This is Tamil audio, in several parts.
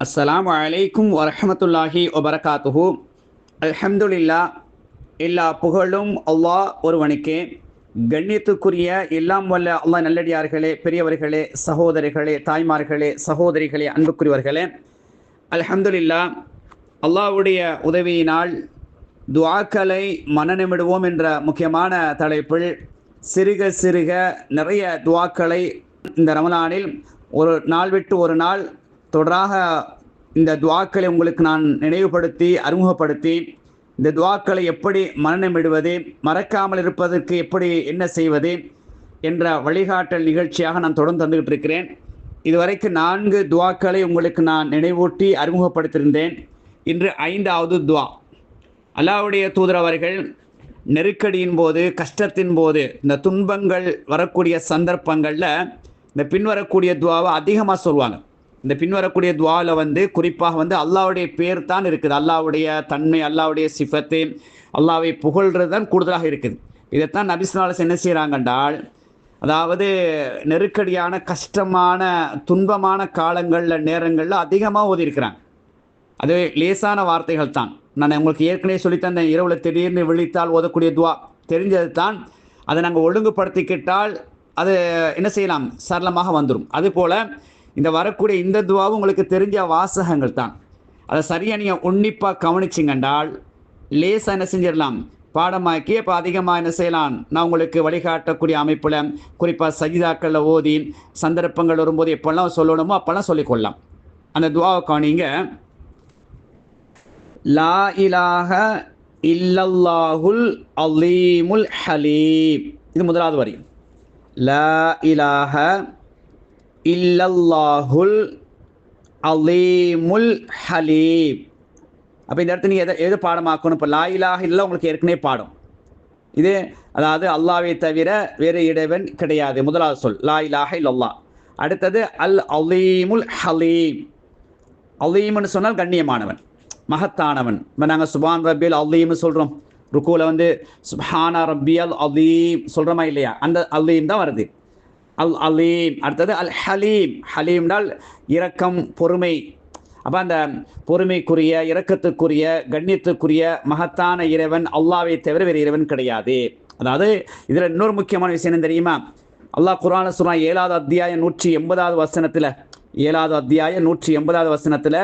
அஸ்லாம் அலைக்கும் வரஹமத்துல்லாஹி வபரகாத்துஹு அல்ஹம்துலில்லா எல்லா புகழும் அல்லாஹ் ஒருவனுக்கே. கண்ணியத்துக்குரிய எல்லாம் வல்ல அல்லாஹ் நல்லடியார்களே பெரியவர்களே சகோதரிகளே தாய்மார்களே சகோதரிகளே அன்புக்குரியவர்களே. அல்ஹம்துலில்லா அல்லாஹ்வுடைய உதவியினால் துவாக்களை மனநிமிடுவோம் என்ற முக்கியமான தலைப்பில் சிறுக சிறுக நிறைய துவாக்களை இந்த ரமலானில் ஒரு நாள் விட்டு ஒரு நாள் தொடராக இந்த துவாக்களை உங்களுக்கு நான் நினைவுபடுத்தி அறிமுகப்படுத்தி இந்த துவாக்களை எப்படி மரணமிடுவது மறக்காமல் இருப்பதற்கு எப்படி என்ன செய்வது என்ற வழிகாட்டல் நிகழ்ச்சியாக நான் தொடர்ந்து தந்துகிட்டு இருக்கிறேன். இதுவரைக்கும் நான்கு துவாக்களை உங்களுக்கு நான் நினைவூட்டி அறிமுகப்படுத்தியிருந்தேன். இன்று ஐந்தாவது துவா. அல்லாவுடைய தூதரவர்கள் நெருக்கடியின் போது கஷ்டத்தின் போது இந்த துன்பங்கள் வரக்கூடிய சந்தர்ப்பங்களில் இந்த பின்வரக்கூடிய துவாவை அதிகமாக சொல்லுவாங்க. இந்த பின்வரக்கூடிய துவாவில் வந்து குறிப்பாக வந்து அல்லாவுடைய பேர் தான் இருக்குது. அல்லாவுடைய தன்மை அல்லாவுடைய சிஃபத்து அல்லாவை புகழ்றது தான் கூடுதலாக இருக்குது. இதைத்தான் நபிஸ்னாலஸ் என்ன செய்கிறாங்கன்றால் அதாவது நெருக்கடியான கஷ்டமான துன்பமான காலங்களில் நேரங்களில் அதிகமாக ஓதியிருக்கிறாங்க. அது லேசான வார்த்தைகள் தான். நான் உங்களுக்கு ஏற்கனவே சொல்லித்தந்தேன் இரவில் திடீர்னு விழித்தால் ஓதக்கூடிய துவா தெரிஞ்சது தான். அதை நாங்கள் ஒழுங்குபடுத்திக்கிட்டால் அது என்ன செய்யலாம்? சரளமாக வந்துடும் அதுபோல் இந்த வரக்கூடிய இந்த துவாவும் உங்களுக்கு தெரிஞ்ச வாசகங்கள் தான். அதை சரியாக நீங்கள் உன்னிப்பாக கவனிச்சிங்கண்டால் லேசாக என்ன செஞ்சிடலாம்? பாடமாக்கி இப்போ அதிகமாக என்ன செய்யலாம்? நான் உங்களுக்கு வழிகாட்டக்கூடிய அமைப்பில் குறிப்பாக சஜிதாக்களில் ஓதி சந்தர்ப்பங்கள் வரும்போது எப்பெல்லாம் சொல்லணுமோ அப்போல்லாம் சொல்லிக்கொள்ளலாம் அந்த துவாவை கவனிங்க. லா இலாக இல்லல்லாஹுல் அலீமுல் ஹலீம். இது முதலாவது வரி. லா இலாக இல்லல்லாஹுல் அலீமுல் ஹலீம். அப்போ இந்த இடத்துல நீங்கள் எதை எது பாடமாக்கணும்? இப்போ லா இலாஹ இல்லை உங்களுக்கு ஏற்கனவே பாடம். இது அதாவது அல்லாவை தவிர வேறு இடைவன் கிடையாது. முதலாவது சொல் லா இலாஹ இல்லல்லா அடுத்தது அல் அலீமுல் ஹலீம். அலீம்னு சொன்னால் கண்ணியமானவன் மகத்தானவன். இப்போ நாங்கள் சுபான் ரபியல் அலீம்னு சொல்கிறோம் ருக்கூவில் வந்து சுபானா ரபியல் அலீம் சொல்கிறோமா இல்லையா? அந்த அலீம் தான் வருது. அல் அலீம் அடுத்தது அல் ஹலீம் ஹலீம்னால் இரக்கம் பொறுமை. அப்போ அந்த பொறுமைக்குரிய இரக்கத்துக்குரிய கண்ணியத்துக்குரிய மகத்தான இறைவன் அல்லாவை தவிர வேறு இறைவன் கிடையாது. அதாவது இதில் இன்னொரு முக்கியமான விஷயம் என்ன தெரியுமா? அல்லாஹ் குரான சுரா ஏழாவது அத்தியாயம் நூற்றி எண்பதாவது வசனத்தில் ஏழாவது அத்தியாயம் நூற்றி எண்பதாவது வசனத்தில்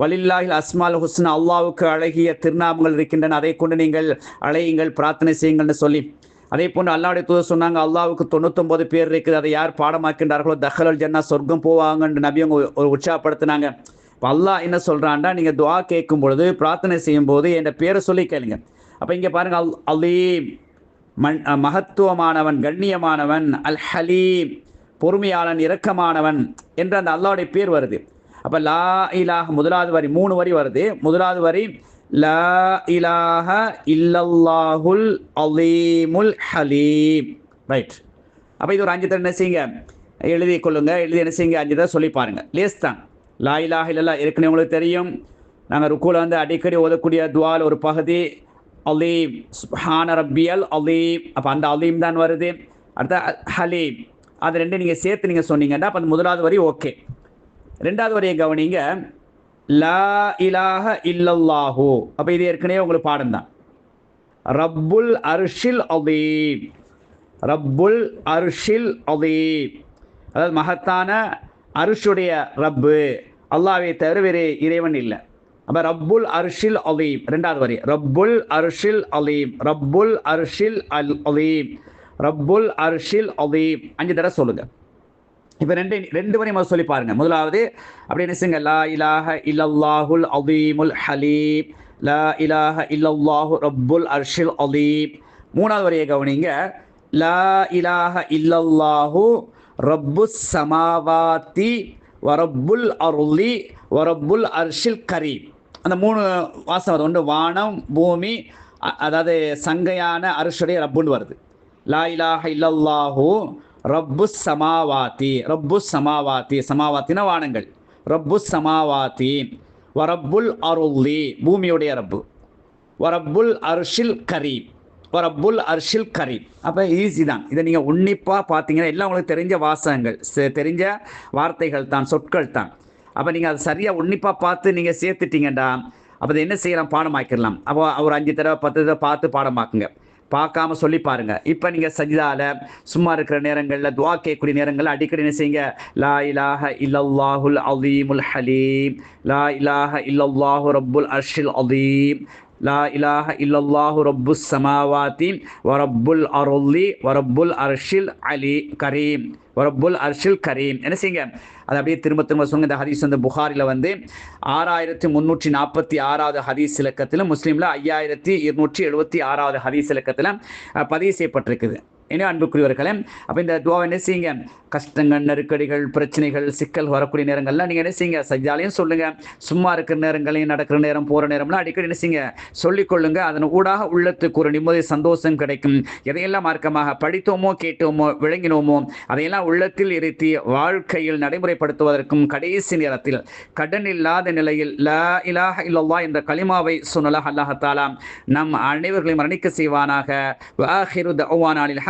வலில்லாஹில் அஸ்மால் ஹுஸ்னா அல்லாவுக்கு அழகிய திருநாமங்கள் இருக்கின்றன. அதை கொண்டு நீங்கள் அழையுங்கள் பிரார்த்தனை செய்யுங்கள்னு சொல்லி. அதே போன்று அல்லாவுடைய தூதர் சொன்னாங்க அல்லாவுக்கு தொண்ணூத்தொன்பது பேர் இருக்குது அதை யார் பாடமாக்கின்றார்களோ தஹலல் ஜன்னா சொர்க்கம் போவாங்கன்னு நபி அவங்க ஒரு உற்சாகப்படுத்தினாங்க. இப்போ அல்லாஹ் என்ன சொல்கிறான்டா நீங்கள் துவா கேட்கும் பொழுது பிரார்த்தனை செய்யும் போது என் பேரை சொல்லி கேளுங்க. அப்போ இங்கே பாருங்கள் அல் அலீம் மண் மகத்துவமானவன் கண்ணியமானவன் அல் ஹலீம் பொறுமையாளன் இரக்கமானவன் என்ற அந்த அல்லாவுடைய பேர் வருது. அப்போ லா இலாஹ முதலாவது வரி மூணு வரி வருது. முதலாவது வரி லா இலாஹ இல்லல்லாஹுல் அலீமுல் ஹலீம் ரைட் அப்போ இது ஒரு அஞ்சு தடவை என்ன செய்யுங்க எழுதி கொள்ளுங்க எழுதி என்ன செய்யுங்க அஞ்சு தடவை சொல்லி பாருங்க லேஸ் தான் லா இலாஹ இல்லல்லா ஏற்கனவே உங்களுக்கு தெரியும் நாங்கள் ருக்கூல வந்து அடிக்கடி ஓதக்கூடிய துவால் ஒரு பகுதி அலீம் சுஹான ரப்பியல் அலீம் அப்போ அந்த அலீம் தான் வருது அடுத்த ஹலீம் அது ரெண்டு நீங்கள் சேர்த்து நீங்கள் சொன்னீங்கன்னா அப்போ அந்த முதலாவது வரி ஓகே ரெண்டாவது வரியை கவனிங்க லா இலாஹ இல்லல்லாஹு. அப்போ இது ஏற்கனவே உங்களுக்கு பாடம் தான் ரப்புல் அர்ஷில் அதீம் ரப்புல் அர்ஷில் அதீம் அதாவது மகத்தான அருஷுடைய ரப்பு. அல்லாவை தவிர வேறு இறைவன் இல்லை. அப்போ ரப்புல் அர்ஷில் அலீம். ரெண்டாவது வரி. ரப்புல் அர்ஷில் அலீம். ரப்புல் அர்ஷில் அல் அலீம் ரப்புல் அர்ஷில் அலீம். அஞ்சு தடவை சொல்லுங்கள் இப்போ ரெண்டு ரெண்டு வரையும் சொல்லி பாருங்க. முதலாவது அப்படி என்ன செய்யுங்க? லா இலாஹ இல்லல்லாஹுல் அதீமுல் ஹலீம். லா இலாஹ இல்லல்லாஹு ரப்புல் அர்ஷில் அதீம் மூணாவது வரையை கவனிங்க. லா இலாஹ இல்லல்லாஹு ரப்பு சமாவாத்தி வரப்புல் அருளி வரப்புல் அர்ஷில் கரீப் அந்த மூணு வாசம் வருது. ஒன்று வானம் பூமி அதாவது சங்கையான அரிசுடைய ரப்புன்னு வருது. லா இலாஹ இல்லல்லாஹு ரப்பு சமாவாத்தி ரப்பு சமாவாத்தி சமாவாத்தின வானங்கள். ரப்பு சமாவாத்தி வரப்புல் அருள்ளி பூமியுடைய ரப்பு. வரப்புல் அர்ஷில் கரீம் வரப்புல் அர்ஷில் கரீம். அப்போ ஈஸி தான். இதை நீங்கள் உன்னிப்பாக பார்த்தீங்கன்னா எல்லாம் உங்களுக்கு தெரிஞ்ச வாசகங்கள் செ- தெரிஞ்ச வார்த்தைகள் தான் சொற்கள் தான். அப்போ நீங்கள் அதை சரியாக உன்னிப்பாக பார்த்து நீங்கள் சேர்த்துட்டீங்கடா அப்போ அதை என்ன செய்யலாம்? பாடமாக்கிடலாம். அப்போ ஒரு அஞ்சு தடவை பத்து தடவை பார்த்து பாடமாக்குங்க. பார்க்காம சொல்லி பாருங்க. இப்போ நீங்கள் சஜிதாவில் சும்மா இருக்கிற நேரங்களில் துவா கேட்கக்கூடிய நேரங்களில் அடிக்கடி என்ன செய்யுங்க? லா இலாஹ இல்லல்லாஹுல் அலீமுல் ஹலீம். லா இலாஹ இல்லல்லாஹு ரப்புல் அர்ஷில் அலீம். லா இலாஹ இல்லல்லாஹு ரப்பு சமாவாத்தி வரப்புல் அருளி வரப்புல் அர்ஷில் அலி கரீம் வரப்புல் அர்ஷில் கரீம். என்ன செய்யுங்க? அது அப்படியே திரும்ப திரும்ப சொல்லுங்க. இந்த ஹதீஸ் வந்து புகாரில் வந்து ஆறாயிரத்தி முந்நூற்றி நாற்பத்தி ஆறாவது ஹதீஸ் இலக்கத்தில் முஸ்லீமில் ஐயாயிரத்தி இருநூற்றி எழுபத்தி ஆறாவது ஹதீஸ் இலக்கத்தில் பதிவு செய்யப்பட்டிருக்குது. என்ன அன்புக்குரியவர்களே அப்போ இந்த துவாவை என்ன செய்யுங்க கஷ்டங்கள் நெருக்கடிகள் பிரச்சனைகள் சிக்கல் வரக்கூடிய நேரங்கள்லாம் நீங்கள் என்ன செய்யுங்க சஜாலையும் சொல்லுங்க. சும்மா இருக்கிற நேரங்களையும் நடக்கிற நேரம் போகிற நேரம்லாம் அடிக்கடி என்ன செய்யுங்க சொல்லிக்கொள்ளுங்க. அதன் ஊடாக உள்ளத்துக்கு ஒரு நிம்மதி சந்தோஷம் கிடைக்கும். எதையெல்லாம் மார்க்கமாக படித்தோமோ கேட்டோமோ விளங்கினோமோ அதையெல்லாம் உள்ளத்தில் இருத்தி வாழ்க்கையில் நடைமுறைப்படுத்துவதற்கும் கடைசி நேரத்தில் கடன் இல்லாத நிலையில் லா இலாக இல்லல்லா என்ற கலிமாவை சொன்னலாக அல்லாஹத்தாலாம் நம் அனைவர்களையும் மரணிக்க செய்வானாக. வாஹிரு தவானாலில்